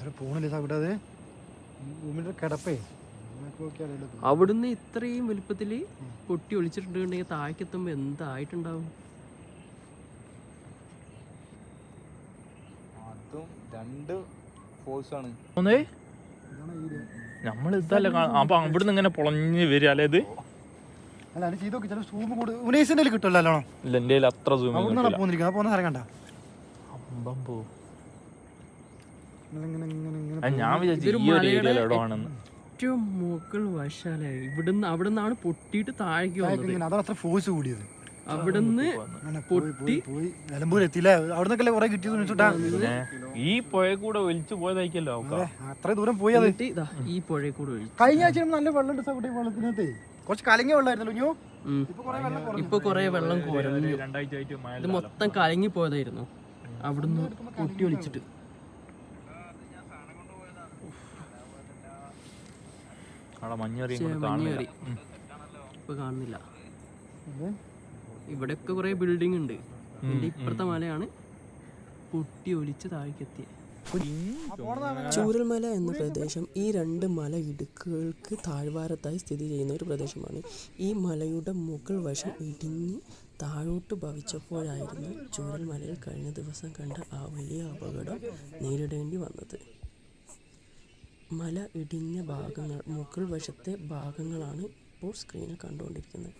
ഇത്ര പോണില്ല അവിടെ അത്? ഭൂമിയുടെ കിടപ്പേ. അവിടുന്ന് ഇത്രയും വലുപ്പത്തിൽ പൊട്ടി ഒളിച്ചിട്ടുണ്ടെങ്കിൽ താഴേക്കെത്തുമ്പോൾ എന്തായിട്ടുണ്ടാവും? അതും രണ്ട് ഫോഴ്സ് ആണ്. ഒന്നേ ഇതാണ് ഈ ഇത്. നമ്മൾ ഇതല്ല അപ്പൊ അവിടുന്ന് പൊളഞ്ഞു പൊളഞ്ഞ് വരിക അല്ലേ ഇത്? അല്ല അത് ചെയ്ത് നോക്കി ചില സൂം കൂടെ ഉനൈസിന്റെ കിട്ടുമല്ലോ അല്ലോണോ. ഇല്ല അത്ര സൂം പോകുന്ന കണ്ട? ഇങ്ങനെ ഇങ്ങനെ ഇങ്ങനെ ഇങ്ങനെ അത് ഞാൻ വിചാരിച്ചു ഈ ഒരു ഏരിയയിൽ ഏറ്റവും മുകൾ ഇവിടുന്ന് അവിടുന്നാണ് പൊട്ടിയിട്ട് താഴേക്ക് വന്നത്. അതാണ് അത്ര ഫോഴ്സ് കൂടിയത്. അവിടുന്ന് പൊട്ടി നിലമ്പൂർ എത്തിയില്ലേ? കുറെ കിട്ടിയത് ഈ പുഴ കൂടെ ഒലിച്ചു പോയതായിരിക്കല്ലോ അത്ര ദൂരം പോയി അത്. ഈ പുഴ കൂടെ കഴിഞ്ഞ ആഴ്ച നല്ല വെള്ളം ഉണ്ട് വെള്ളത്തിനകത്ത്. കുറച്ച് കലങ്ങിയ വെള്ളമായിരുന്നല്ലോ. ഇപ്പൊ വെള്ളം കുറഞ്ഞു. ഇപ്പൊ കൊറേ വെള്ളം കോരുന്നു രണ്ടാഴ്ച ഇത് മൊത്തം കലങ്ങി പോയതായിരുന്നു. അവിടുന്ന് പൊട്ടി ഒളിച്ചിട്ട് അവിടെ കയറി ഇപ്പൊ കാണുന്നില്ല. ഇവിടെയൊക്കെ കുറെ ബിൽഡിംഗ് ഉണ്ട്. ഇതിന്റെ ഇപ്പുറത്തെ മലയാണ് പൊട്ടി ഒലിച്ച് താഴേക്കെത്തിയത് ചൂരൽമല എന്ന പ്രദേശം ഈ രണ്ട് മല ഇടുക്കുകൾക്ക് താഴ്വാരത്തായി സ്ഥിതി ചെയ്യുന്ന ഒരു പ്രദേശമാണ്. ഈ മലയുടെ മുകൾ വശം ഇടിഞ്ഞ് താഴോട്ട് ഭവിച്ചപ്പോഴായിരുന്നു ചൂരൽമലയിൽ കഴിഞ്ഞ ദിവസം കണ്ട ആ വലിയ അപകടം നേരിടേണ്ടി വന്നത്. മല ഇടിഞ്ഞ ഭാഗങ്ങൾ മുകൾ വശത്തെ ഭാഗങ്ങളാണ് ഇപ്പോൾ സ്ക്രീനിൽ കണ്ടുകൊണ്ടിരിക്കുന്നത്.